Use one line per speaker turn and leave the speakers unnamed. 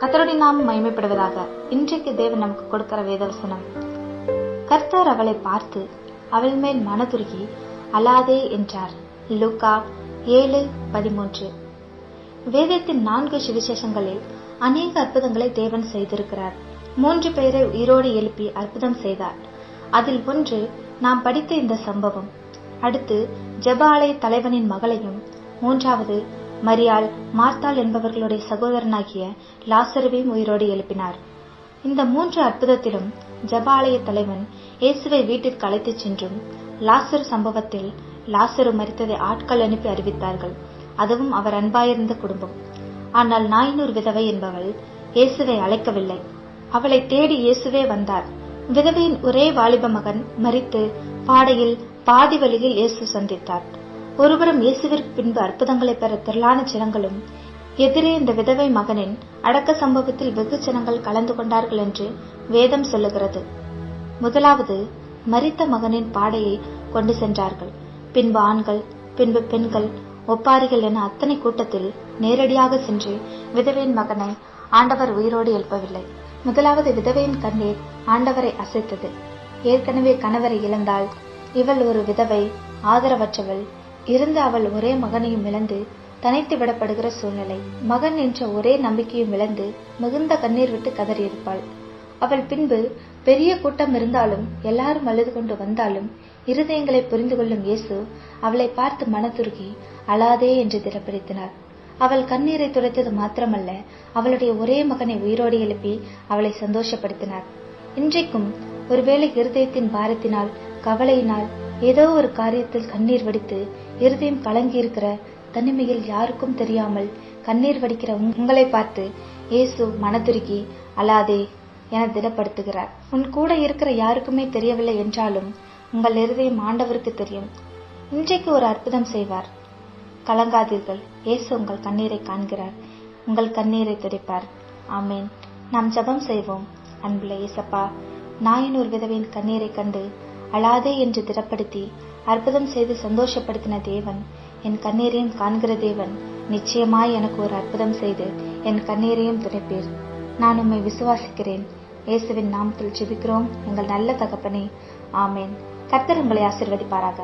கத்தருடைய நாம் மகிமைப்படுவதாக இன்றைக்கு தேவன் நமக்கு கொடுக்கிற வேதவசனம். கர்த்தர் அவளை பார்த்து அவள் மேல் மனதுருகி அலாதே என்றார். லுகா ஏழு பதிமூன்று. வேதத்தின் நான்கு சுவிசேஷங்களில் அநேக அற்புதங்களை தேவன் செய்திருக்கிறார். மூன்று பேரை உயிரோடு எழுப்பி அற்புதம் செய்தார். அதில் ஒன்று நாம் படித்த இந்த சம்பவம் அடுத்து ஜெப தலைவனின் மகளையும் மூன்றாவது மரியாள் மார்த்தாள் என்பவர்களுடைய சகோதரனாகிய லாசருவையும் உயிரோடு எழுப்பினார். இந்த மூன்று அற்புதத்திலும் ஜபாலய தலைவன் இயேசுவை வீட்டிற்கு அழைத்துச் சென்றும் லாசரு சம்பவத்தில் லாசரு மறித்ததை ஆட்கள் அனுப்பி அறிவித்தார்கள். அதுவும் அவர் அன்பாயிருந்த குடும்பம். ஆனால் நாயினூர் விதவை என்பவள் இயேசுவை அழைக்கவில்லை. அவளை தேடி இயேசுவே வந்தார். விதவையின் ஒரே வாலிப மகன் மறித்து பாடையில் பாதி வழியில் இயேசு சந்தித்தார். ஒருபுறம் இயேசுவிற்கு பின்பு அற்புதங்களை பெற திரளான ஜனங்களும் எதிரே இந்த விதவை மகனின் அடக்க சம்பவத்தில் வெகு ஜனங்கள் கலந்து கொண்டார்கள் என்று வேதம் சொல்லுகிறது. முதலாவது மரித்த மகனின் பாடையை கொண்டு சென்றார்கள். பின்பு ஆண்கள் பின்பு பெண்கள் ஒப்பாரிகள் என அத்தனை கூட்டத்தில் நேரடியாக சென்று விதவையின் மகனை ஆண்டவர் உயிரோடு எழுப்பவில்லை. முதலாவது விதவையின் கண்ணீர் ஆண்டவரை அசைத்தது. ஏற்கனவே கணவரை இழந்தால் இவள் ஒரு விதவை ஆதரவற்றவள் இருந்து அவள் ஒரே மகனையும் இழந்து தனித்து விடப்படுகிற சூழ்நிலை. மகன் என்ற ஒரே நம்பிக்கையும் இழந்து மிகுந்த கண்ணீர் விட்டு கதறியிருப்பாள். அவள் பின்பு பெரிய கூட்டம் இருந்தாலும் எல்லாரும் அழுது கொண்டு வந்தாலும் இருதயங்களை புரிந்து கொள்ளும் இயேசு அவளை பார்த்து மனதுருகி அழாதே என்று திடப்படுத்தினார். அவள் கண்ணீரை துடைத்தது மாத்திரமல்ல அவளுடைய ஒரே மகனை உயிரோடு எழுப்பி அவளை சந்தோஷப்படுத்தினார். இன்றைக்கும் ஒருவேளை இருதயத்தின் பாரத்தினால் கவலையினால் ஏதோ ஒரு காரியத்தில் கண்ணீர் வடித்து இருதயம் கலங்கி இருக்கிற தனிமையில் யாருக்கும் தெரியாமல் கண்ணீர் வடிக்கிற உங்களை பார்த்து இயேசு மனதுருகி அழாதே என திடப்படுத்துகிறார். உன் கூட இருக்கிற யாருக்குமே தெரியவில்லை என்றாலும் உங்கள் இருதயம் ஆண்டவருக்கு தெரியும். இன்றைக்கு ஒரு அற்புதம் செய்வார். கலங்காதீர்கள். இயேசு உங்கள் கண்ணீரை காண்கிறார். உங்கள் கண்ணீரை துடைப்பார். ஆமேன். நாம் ஜபம் செய்வோம். அன்புள்ள இயேசப்பா ஒரு விதவையின் கண்ணீரை கண்டு அழாதே என்று திடப்படுத்தி அற்புதம் செய்து சந்தோஷப்படுத்தின தேவன் என் கண்ணீரையும் காண்கிற தேவன் நிச்சயமாய் எனக்கு ஒரு அற்புதம் செய்து என் கண்ணீரையும் துடைப்பீர். நான் உம்மை விசுவாசிக்கிறேன். இயேசுவின் நாமத்தில் ஜெபிக்கிறோம். எங்கள் நல்ல தகப்பனே ஆமேன். கர்த்தர் உங்களை ஆசிர்வதிப்பாராக.